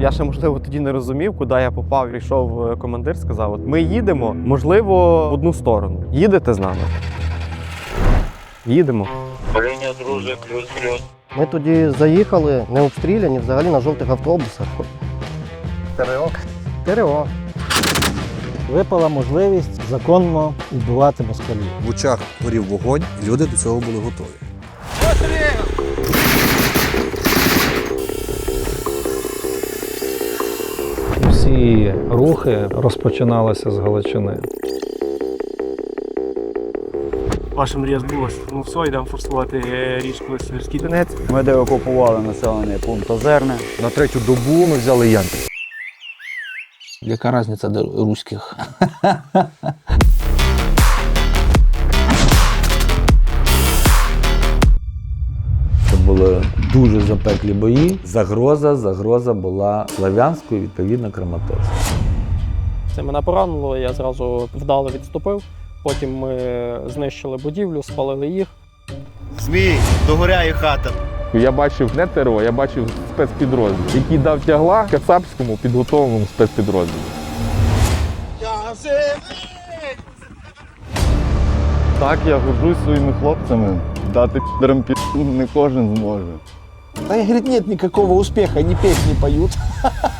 Я ще можливо тоді не розумів, куди я попав. Прийшов е, командир, сказав: от ми їдемо, можливо, в одну сторону. Їдете з нами? Їдемо. Прийняв, друже, плюс плюс. Ми тоді заїхали, не обстріляні, взагалі на жовтих автобусах. ТРО. ТРО. Випала можливість законно вбивати москалів. В очах горів вогонь, люди до цього були готові. Всі рухи розпочиналися з Галичини. Ваша мрія збулася. Ну все, йдемо форсувати е, річку Сирський Донець. Ми деокупували населений пункт Озерне. На третю добу ми взяли Янки. Яка разниця до руських? Були дуже запеклі бої. Загроза, загроза була Славянською, відповідно, Краматорською. Це мене поранило, я зразу вдало відступив. Потім ми знищили будівлю, спалили їх. Змій, догоряє хата. Я бачив не ТРО, я бачив спецпідрозділ, який дав тягла кацапському підготовленому спецпідрозділу. Так, я горжусь своїми хлопцями. Дати підрам під не кожен зможе. Да, говорит, нет никакого успеха, они песни поют.